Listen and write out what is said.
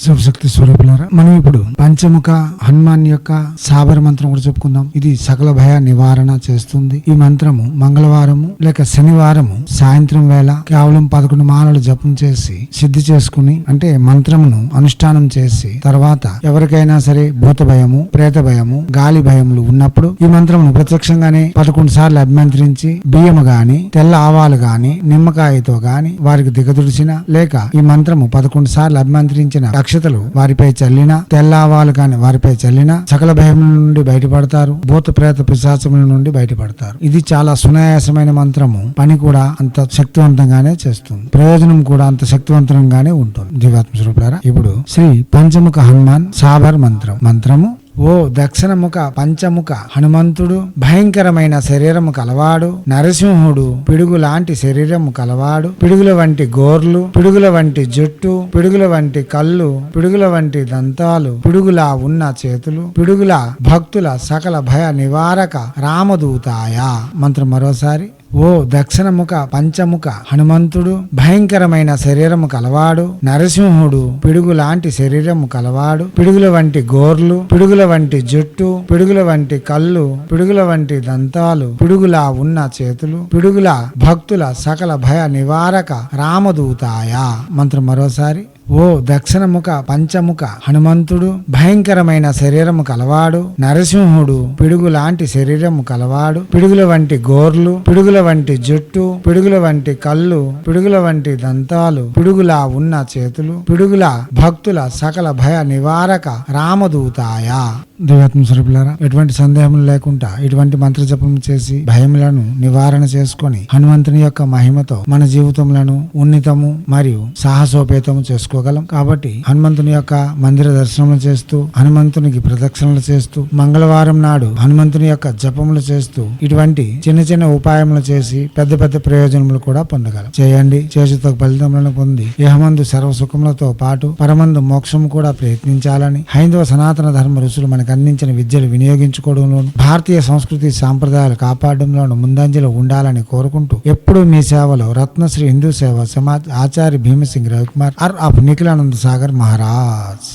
శివశక్తి స్వరూపులారా మనం ఇప్పుడు పంచముఖ హనుమాన్ యొక్క సాబర మంత్రం కూడా చెప్పుకుందాం. ఇది సకల భయ నివారణ చేస్తుంది. ఈ మంత్రము మంగళవారము లేక శనివారము సాయంత్రం వేళ కేవలం పదకొండు మాలలు జపం చేసి సిద్ధి చేసుకుని అంటే మంత్రమును అనుష్ఠానం చేసి తర్వాత ఎవరికైనా సరే భూత భయము ప్రేత భయము గాలి భయములు ఉన్నప్పుడు ఈ మంత్రమును ప్రత్యక్షంగానే పదకొండు సార్లు అభ్యంతరించి బియ్యము గాని తెల్ల ఆవాలు గాని నిమ్మకాయతో గాని వారికి దిగదుడిచిన లేక ఈ మంత్రము పదకొండు సార్లు అభ్యంతరించిన అక్షతలు వారిపై చల్లిన తెల్లావాలు కాని వారిపై చల్లిన సకల భయముల నుండి బయటపడతారు భూత ప్రేత పిశాచముల నుండి బయటపడతారు. ఇది చాలా సునాయాసమైన మంత్రము. పని కూడా అంత శక్తివంతంగానే చేస్తుంది. ప్రయోజనం కూడా అంత శక్తివంతంగానే ఉంటుంది. జీవాత్మ స్వరూపులారా ఇప్పుడు శ్రీ పంచముఖ హనుమాన్ సాబర్ మంత్రం. మంత్రము ఓ దక్షిణముఖ పంచముఖ హనుమంతుడు భయంకరమైన శరీరము కలవాడు నరసింహుడు పిడుగు లాంటి శరీరము కలవాడు పిడుగుల వంటి గోర్లు పిడుగుల వంటి జుట్టు పిడుగుల వంటి కళ్ళు పిడుగుల వంటి దంతాలు పిడుగులా ఉన్న చేతులు పిడుగుల భక్తుల సకల భయ నివారక రామదూతాయ. మంత్రం మరోసారి. ఓ దక్షిణముఖ పంచముఖ హనుమంతుడు భయంకరమైన శరీరము కలవాడు నరసింహుడు పిడుగు లాంటి శరీరము కలవాడు పిడుగుల వంటి గోర్లు పిడుగుల వంటి జుట్టు పిడుగుల వంటి కళ్ళు పిడుగుల వంటి దంతాలు పిడుగులా ఉన్న చేతులు పిడుగుల భక్తుల సకల భయ నివారక రామదూతాయ. మంత్రం మరోసారి. ఓ దక్షిణముఖ పంచముఖ హనుమంతుడు భయంకరమైన శరీరము కలవాడు నరసింహుడు పిడుగు లాంటి శరీరము కలవాడు పిడుగుల వంటి గోర్లు పిడుగుల వంటి జుట్టు పిడుగుల వంటి కళ్ళు పిడుగుల వంటి దంతాలు పిడుగులా ఉన్న చేతులు పిడుగుల భక్తుల సకల భయ నివారక రామదూతాయ. దివ్యాత్మ స్వరూపులారా ఎటువంటి సందేహం లేకుండా ఇటువంటి మంత్ర జపం చేసి భయములను నివారణ చేసుకొని హనుమంతుని యొక్క మహిమతో మన జీవితములను ఉన్నతము మరియు సాహసోపేతము చేసుకోగలం. కాబట్టి హనుమంతుని యొక్క మందిర దర్శనములు చేస్తూ హనుమంతునికి ప్రదక్షిణలు చేస్తూ మంగళవారం నాడు హనుమంతుని యొక్క జపములు చేస్తూ ఇటువంటి చిన్న చిన్న ఉపాయములు చేసి పెద్ద పెద్ద ప్రయోజనములు కూడా పొందగలం. చేయండి. చేసితో ఫలితములను పొంది ఇహమందు సర్వ సుఖములతో పాటు పరమందు మోక్షము కూడా ప్రయత్నించాలని హైందవ సనాతన ధర్మ ఋషులు మనకు అందించిన విద్యలు వినియోగించుకోవడంలోను భారతీయ సంస్కృతి సాంప్రదాయాలు కాపాడడంలోను ముందంజలో ఉండాలని కోరుకుంటూ ఎప్పుడూ మీ సేవలో రత్నశ్రీ హిందూ సేవ సమాజ్ ఆచార్య భీమసింగ్ రవికుమార్ ఆర్ ఆఫ్ నిఖిలానంద సాగర్ మహారాజ్.